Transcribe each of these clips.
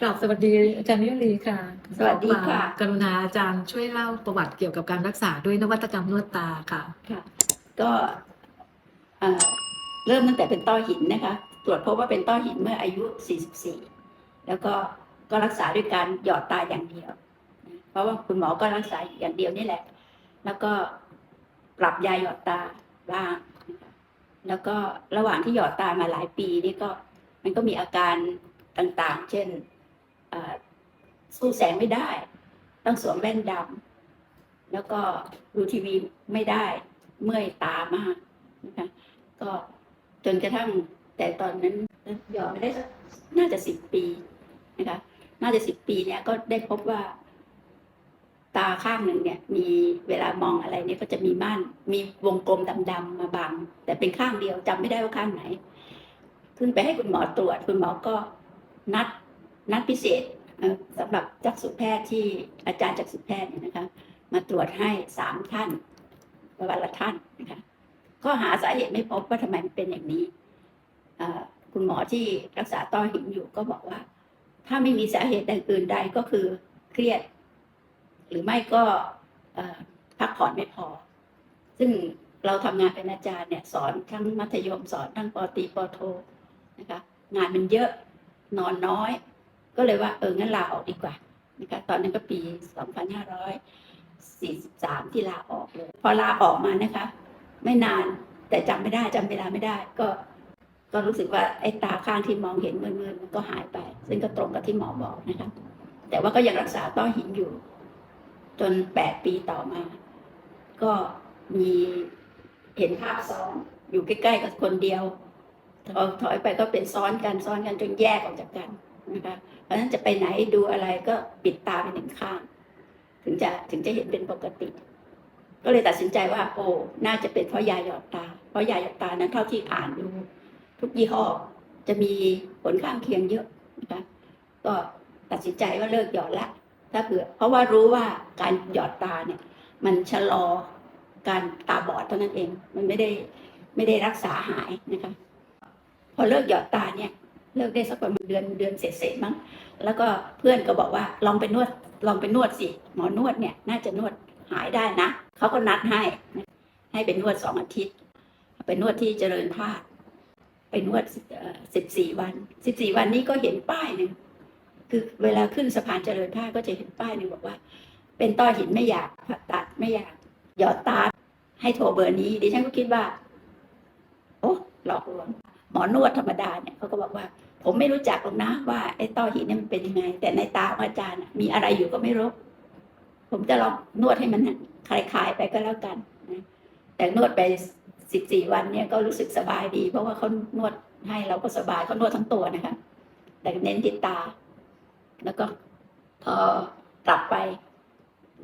กราบสวัสดีอาจารย์นิยลีค่ะสวัสดีค่ะขอกรุณาอาจารย์ช่วยเล่าประวัติเกี่ยวกับการรักษาด้วยนวัตกรรมนวดตาค่ะค่ะก็เอ่อเริ่มตั้งแต่เป็นต้อหินนะคะ ตรวจพบว่าเป็นต้อหินเมื่ออายุ 44 แล้วก็ก็รักษาด้วยการหยอดตาอย่างเดียวนะเพราะว่าคุณหมอก็รักษาอย่างเดียวนี่แหละ แล้วก็ปรับยาหยอดตาบ้างนะคะแล้วก็ระหว่างที่หยอดตามาหลายปีนี่ก็มันก็มีอาการต่างๆ เช่นเอ่อ สู้แสงไม่ได้ ต้องสวมแว่นดำแล้วก็ดูทีวีไม่ได้ เมื่อยตามากนะคะก็จนกระทั่งแต่ตอนนั้นยอดไม่ได้น่าจะสิบปีนะคะน่าจะสิบปีเนี่ยก็ได้พบว่า ตาข้างหนึ่งเนี่ย มีเวลามองอะไรเนี่ยก็จะมีม่าน มีวงกลมดำๆมาบัง แต่เป็นข้างเดียวจำไม่ได้ว่าข้างไหน ขึ้นไปให้คุณหมอตรวจ คุณหมอก็นัด นัดพิเศษสำหรับจักษุแพทย์ที่อาจารย์จักษุแพทย์เนี่ยนะคะ มาตรวจให้สามท่านวันละท่านนะคะก็หาสาเหตุไม่พบว่าทำไมมันเป็นอย่างนี้คุณหมอที่รักษาต้อหินอยู่ก็บอกว่า ถ้าไม่มีสาเหตุใดอื่นใดก็คือเครียด หรือไม่ก็พักผ่อนไม่พอ ซึ่งเราทำงานเป็นอาจารย์เนี่ยสอนทั้งมัธยมสอนทั้งปตีปโทนะคะงานมันเยอะนอนน้อย ก็เลยว่าเอองั้นลาออกดีกว่านะคะตอนนั้นก็ปี 2543 ที่ลาออกเลย พอลาออกมานะคะ ไม่นานแต่จำไม่ได้จำเวลาไม่ได้ ก็ก็รู้สึกว่าไอ้ตาข้างที่มองเห็นมือๆมันก็หายไป ซึ่งก็ตรงกับที่หมอบอกนะคะแต่ว่าก็ยังรักษาต้อหินอยู่ จน8ปีต่อมา ก็มีเห็นภาพซ้อนอยู่ใกล้ๆกับคนเดียวถอยไปก็เป็นซ้อนกันซ้อนกันจนแยกออกจากกัน นะคะเพราะฉะนั้นจะไปไหนดูอะไรก็ปิดตาไปหนึ่งข้าง ถึงจะถึงจะเห็นเป็นปกติ ก็เลยตัดสินใจว่า โอ้น่าจะเป็นเพราะยาหยอดตา เพราะยาหยอดตานั้นเท่าที่อ่านดู ทุกยี่ห้อจะมีผลข้างเคียงเยอะนะคะก็ตัดสินใจว่าเลิกหยอดละ ถ้าเผื่อ เพราะว่ารู้ว่าการหยอดตาเนี่ย มันชะลอการตาบอดเท่านั้นเอง มันไม่ได้ไม่ได้รักษาหายนะคะ พอเลิกหยอดตาเนี่ย เลิกได้สักประมาณเดือนเดือนเศษๆมั้งแล้วก็เพื่อนก็บอกว่าลองไปนวดลองไปนวดสิหมอนวดเนี่ยน่าจะนวดหายได้นะเขาก็นัดให้ ให้ไปนวดสองอาทิตย์ ไปนวดที่เจริญธาตุไปนวดสิบสี่วันสิบสี่วันนี้ก็เห็นป้ายหนึ่งคือเวลาขึ้นสะพานเจริญธาตุก็จะเห็นป้ายหนึ่งบอกว่า เป็นต้อหินไม่อยากผ่าตัดไม่อยากหยอดตาให้โทรเบอร์นี้ดิฉันก็คิดว่า โอ้หลอกลวง หมอนวดธรรมดาเนี่ยเขาก็บอกว่า ผมไม่รู้จักหรอกนะ ว่าไอ้ต้อหินเนี่ยมันเป็นยังไง แต่ในตาของอาจารย์มีอะไรอยู่ก็ไม่รู้ผมจะลองนวดให้มันคลายๆไปก็แล้วกันนะแต่นวดไปสิบสี่วันเนี่ยก็รู้สึกสบายดี เพราะว่าเขานวดให้เราก็สบายเขานวดทั้งตัวนะคะ แต่เน้นที่ตา แล้วก็พอกลับไป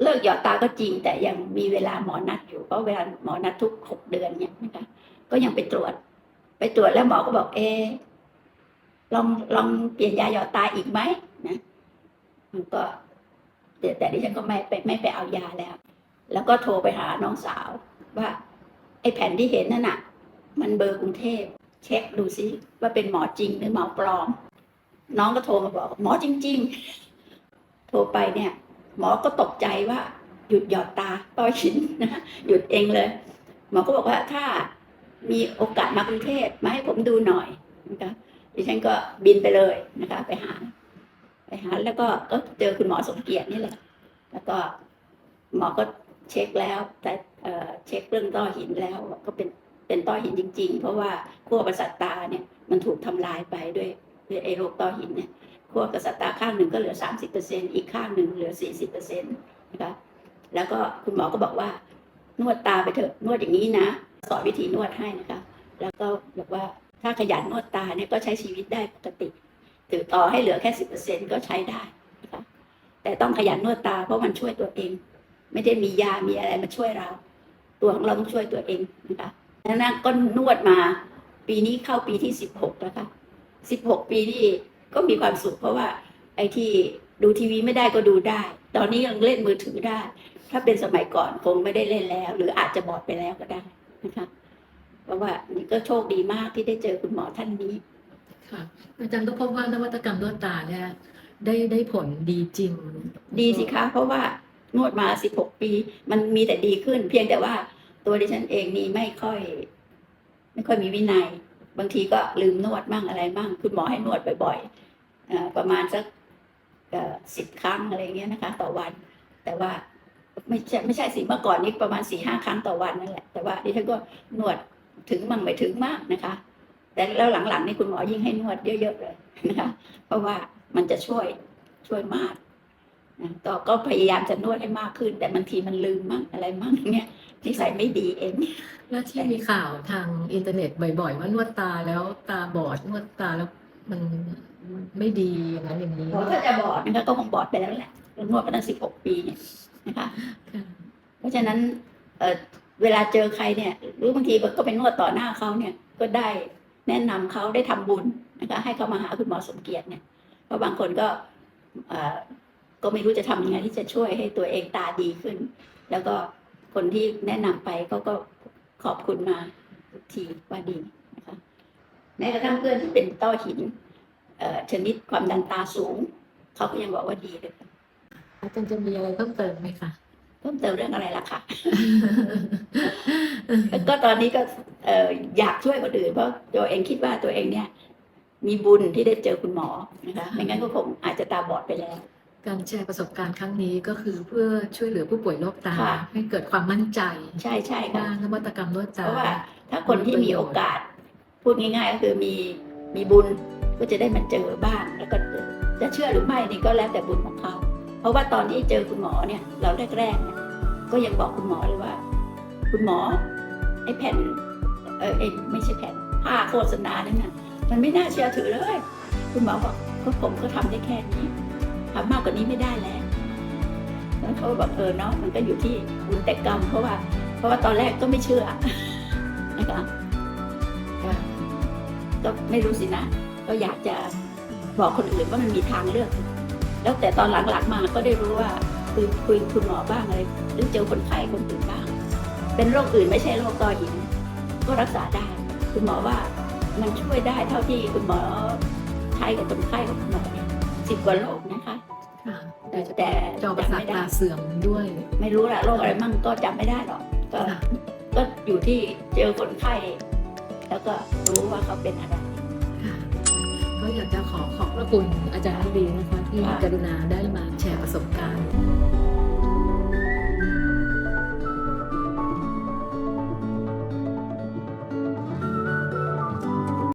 เลิกหยอดตาก็จริง แต่ยังมีเวลาหมอนัดอยู่เพราะเวลาหมอนัดทุกหกเดือนเนี่ยนะคะ ก็ยังไปตรวจ ไปตรวจแล้วหมอก็บอกเอ ลองลองเปลี่ยนยาหยอดตาอีกไหมนะมันก็แต่แต่ดิฉันก็ไม่ไปไม่ไปเอายาแล้ว แล้วก็โทรไปหาน้องสาว ว่า ไอ้แผ่นที่เห็นนั่นน่ะ มันเบอร์กรุงเทพ เช็คดูซิว่าเป็นหมอจริงหรือหมอปลอม น้องก็โทรมาบอกหมอจริง ๆ โทรไปเนี่ย หมอก็ตกใจว่า หยุดหยอดตาต้อหินนะหยุดเองเลย หมอก็บอกว่าถ้า มีโอกาสมากรุงเทพมาให้ผมดูหน่อยนะคะดิฉันก็บินไปเลยนะคะ ไปหา ไปหาแล้วก็ก็เจอคุณหมอสมเกียรตินี่แหละ แล้วก็หมอก็เช็คแล้วแต่เอ่อเช็คเรื่องต้อหินแล้วก็เป็นเป็นต้อหินจริง ๆ เพราะว่าขั้วประสาทตาเนี่ยมันถูกทำลายไปด้วยด้วยไอ้โรคต้อหินเนี่ยขั้วประสาทตาข้างหนึ่งก็เหลือสามสิบเปอร์เซ็นอีกข้างหนึ่งเหลือสี่สิบเปอร์เซ็นต์นะคะแล้วก็คุณหมอก็บอกว่านวดตาไปเถอะนวดอย่างนี้นะ สอนวิธีนวดให้นะคะ แล้วก็บอกว่าถ้าขยันนวดตาเนี่ยก็ใช้ชีวิตได้ปกติถือต่อให้เหลือแค่สิบเปอร์เซ็นก็ใช้ได้นะคะแต่ต้องขยันนวดตาเพราะมันช่วยตัวเอง ไม่ได้มียามีอะไรมาช่วยเรา ตัวของเราต้องช่วยตัวเองนะคะนั่นก็นวดมาปีนี้เข้าปีที่สิบหกแล้วค่ะสิบหกปีนี่ก็มีความสุข เพราะว่าไอ้ที่ดูทีวีไม่ได้ก็ดูได้ ตอนนี้ยังเล่นมือถือได้ ถ้าเป็นสมัยก่อนคงไม่ได้เล่นแล้ว หรืออาจจะบอดไปแล้วก็ได้ นะคะเพราะว่านี่ก็โชคดีมากที่ได้เจอคุณหมอท่านนี้ ค่ะ อาจารย์ก็พบว่านวัตกรรมนวดตาเนี่ยได้ได้ผลดีจริง ดีสิคะ เพราะว่านวดมา16ปี มันมีแต่ดีขึ้น เพียงแต่ว่าตัวดิฉันเองนี่ไม่ค่อย ไม่ค่อยมีวินัย บางทีก็ลืมนวดมั่งอะไรมั่งคุณหมอให้นวดบ่อยๆเอ่อประมาณสักสิบครั้งอะไรเงี้ยนะคะ ต่อวัน แต่ว่า ไม่ใช่ไม่ใช่สิเมื่อก่อนนี้ประมาณสี่ห้าครั้งต่อวันนั่นแหละแต่ว่าดิฉันก็นวดถึงมั่งไม่ถึงมากนะคะ แต่แล้วหลังๆนี่คุณหมอยิ่งให้นวดเยอะๆเลยนะคะเพราะว่ามันจะช่วยช่วยมากนะก็ก็พยายามจะนวดให้มากขึ้น แต่บางทีมันลืมมั่งอะไรมั่งเนี่ยนิสัยไม่ดีเองแล้วที่มีข่าวทางอินเทอร์เน็ตบ่อย ๆ ว่านวดตาแล้วตาบอดนวดตาแล้วมันไม่ดีอย่างนั้นอย่างนี้เพราะถ้าจะบอดนะคะก็คงบอดไปแล้วแหละนวดมาตั้งสิบหกปีเนี่ย นะคะเพราะฉะนั้นเเวลาเจอใครเนี่ย หรือบางทีก็ไปนวดต่อหน้าเขาเนี่ย ก็ได้แนะนำเขาได้ทำบุญนะคะ ให้เขามาหาคุณหมอสมเกียรติเนี่ยเพราะบางคนก็ก็ไม่รู้จะทำยังไงที่จะช่วยให้ตัวเองตาดีขึ้น แล้วก็คนที่แนะนำไปเขาก็ขอบคุณมาทีว่าดีนะคะแม้กระทั่งเพื่อนที่เป็นต้อหินชนิดความดันตาสูง เขาก็ยังบอกว่าดีเลยค่ะ อาจารย์จะมีอะไรเพิ่มเติมไหมคะเพิ่มเติมเรื่องอะไรล่ะคะก็ตอนนี้ก็เอ่ออยากช่วยคนอื่นเพราะตัวเองคิดว่าตัวเองเนี่ย มีบุญที่ได้เจอคุณหมอนะคะไม่งั้นก็คงอาจจะตาบอดไปแล้ว การแชร์ประสบการณ์ครั้งนี้ก็คือเพื่อช่วยเหลือผู้ป่วยโรคตาค่ะให้เกิดความมั่นใจ ใช่ใช่ค่ะว่านวัตกรรมนวดเพตาราะว่า ถ้าคนที่มีโอกาส พูดง่ายๆก็คือมีมีบุญก็จะได้มาเจอบ้างแล้วก็จะเชื่อหรือไม่นี่ก็แล้วแต่บุญของเขา เพราะว่าตอนที่เจอคุณหมอเนี่ย เราแรกๆเนี่ยก็ยังบอกคุณหมอเลยว่า คุณหมอไอ้แผ่นเออไอ้ไม่ใช่แผ่นผ้าโฆษณานั่นน่ะมันไม่น่าเชื่อถือเลย คุณหมอบอกก็ผมก็ทำได้แค่นี้ทำมากกว่านี้ไม่ได้แล้วแล้วเขาบอกเออเนาะมันก็อยู่ที่บุญแต่กรรมเพราะว่า เพราะว่าตอนแรกก็ไม่เชื่อนะคะก็ไม่รู้สินะ ก็อยากจะบอกคนอื่นว่ามันมีทางเลือก แล้วแต่ตอนหลังๆมาก็ได้รู้ว่าคือคุยคุณหมอบ้างอะไรหรือเจอคนไข้คนอื่นบ้าง เป็นโรคอื่นไม่ใช่โรคต้อหินก็รักษาได้ คุณหมอว่ามันช่วยได้เท่าที่คุณหมอใช้กับคนไข้ของคุณหมอเนี่ยสิบกว่าโรคนะคะค่ะแต่แต่จอประสาทตาเสื่อมด้วย ไม่รู้ละโรคอะไรมั่งก็จำไม่ได้หรอกก็ค่ะก็อยู่ที่เจอคนไข้แล้วก็รู้ว่าเขาเป็นอะไรค่ะ ก็อยากจะขอขอบพระคุณอาจารย์ลีนะคะที่กรุณาได้มาแชร์ประสบการณ์